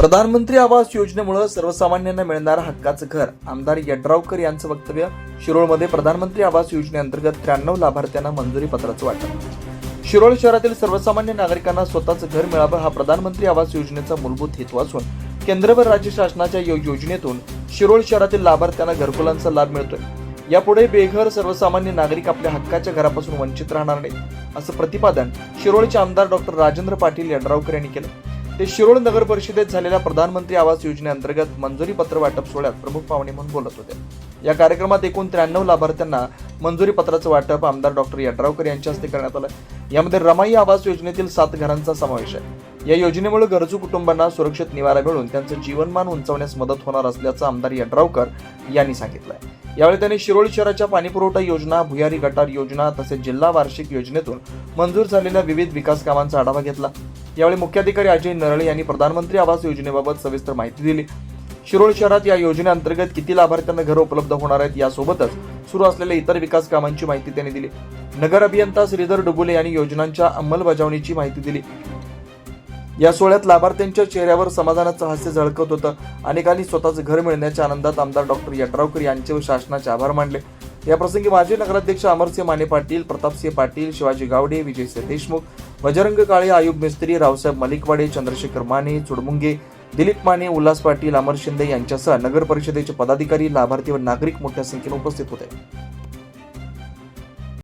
प्रधानमंत्री आवास योजनेमुळे सर्वसामान्यांना मिळणार हक्काचं घर. आमदार यड्रावकर यांचं वक्तव्य शिरोळमध्ये प्रधानमंत्री आवास योजनेअंतर्गत त्र्याण्णव लाभार्थ्यांना मंजुरी पत्राचं वाटप. शिरोळ शहरातील सर्वसामान्य नागरिकांना स्वतःचं घर मिळावं हा प्रधानमंत्री आवास योजनेचा मूलभूत हेतू असून केंद्र व राज्य शासनाच्या योजनेतून शिरोळ शहरातील लाभार्थ्यांना घरकुलांचा लाभ मिळतोय. यापुढे बेघर सर्वसामान्य नागरिक आपल्या हक्काच्या घरापासून वंचित राहणार नाही असं प्रतिपादन शिरोळचे आमदार डॉक्टर राजेंद्र पाटील यड्रावकर यांनी केलं. ते शिरोळ नगर परिषदेत झालेल्या प्रधानमंत्री आवास योजनेअंतर्गत मंजुरी पत्र वाटप सोहळ्यात प्रमुख पाहुणे म्हणून बोलत होते. या कार्यक्रमात एकूण त्र्याण्णव लाभार्थ्यांना मंजुरी पत्राचं वाटप आमदार डॉक्टर यड्रावकर यांच्या हस्ते करण्यात आलं. यामध्ये रमाई आवास योजनेतील सात घरांचा समावेश आहे. या योजनेमुळे गरजू कुटुंबांना सुरक्षित निवारा मिळून त्यांचं जीवनमान उंचावण्यास मदत होणार असल्याचं आमदार यड्रावकर यांनी सांगितलंय. यावेळी त्यांनी शिरोळ शहराच्या पाणीपुरवठा योजना भुयारी गटार योजना तसेच जिल्हा वार्षिक योजनेतून मंजूर झालेल्या विविध विकास कामांचा आढावा घेतला. यावेळी मुख्याधिकारी अजय नरळे यांनी प्रधानमंत्री आवास योजनेबाबत सविस्तर माहिती दिली. शिरोळ शहरात या योजनेअंतर्गत किती लाभार्थ्यांना घरं उपलब्ध होणार आहेत यासोबतच सुरू असलेल्या इतर विकास कामांची माहिती त्यांनी दिली. नगर अभियंता श्रीधर डुबुले यांनी योजनांच्या अंमलबजावणीची माहिती दिली. या सोहळ्यात लाभार्थ्यांच्या चेहऱ्यावर समाधानाचं हास्य झळकत होतं. अनेकांनी स्वतःचं घर मिळण्याच्या आनंदात आमदार डॉक्टर यड्रावकर यांचे व शासनाचे आभार मानले. याप्रसंगी माजी नगराध्यक्ष अमरसिंह माने पाटील प्रतापसिंह पाटील शिवाजी गावडे विजयसिंह देशमुख बजरंग काळे आयुब मिस्त्री रावसाहेब मलिकवाडे चंद्रशेखर माने चुडमुंगे दिलीप माने उल्हास पाटील अमर शिंदे यांच्यासह नगर परिषदेचे पदाधिकारी लाभार्थी व नागरिक मोठ्या संख्येने उपस्थित होते.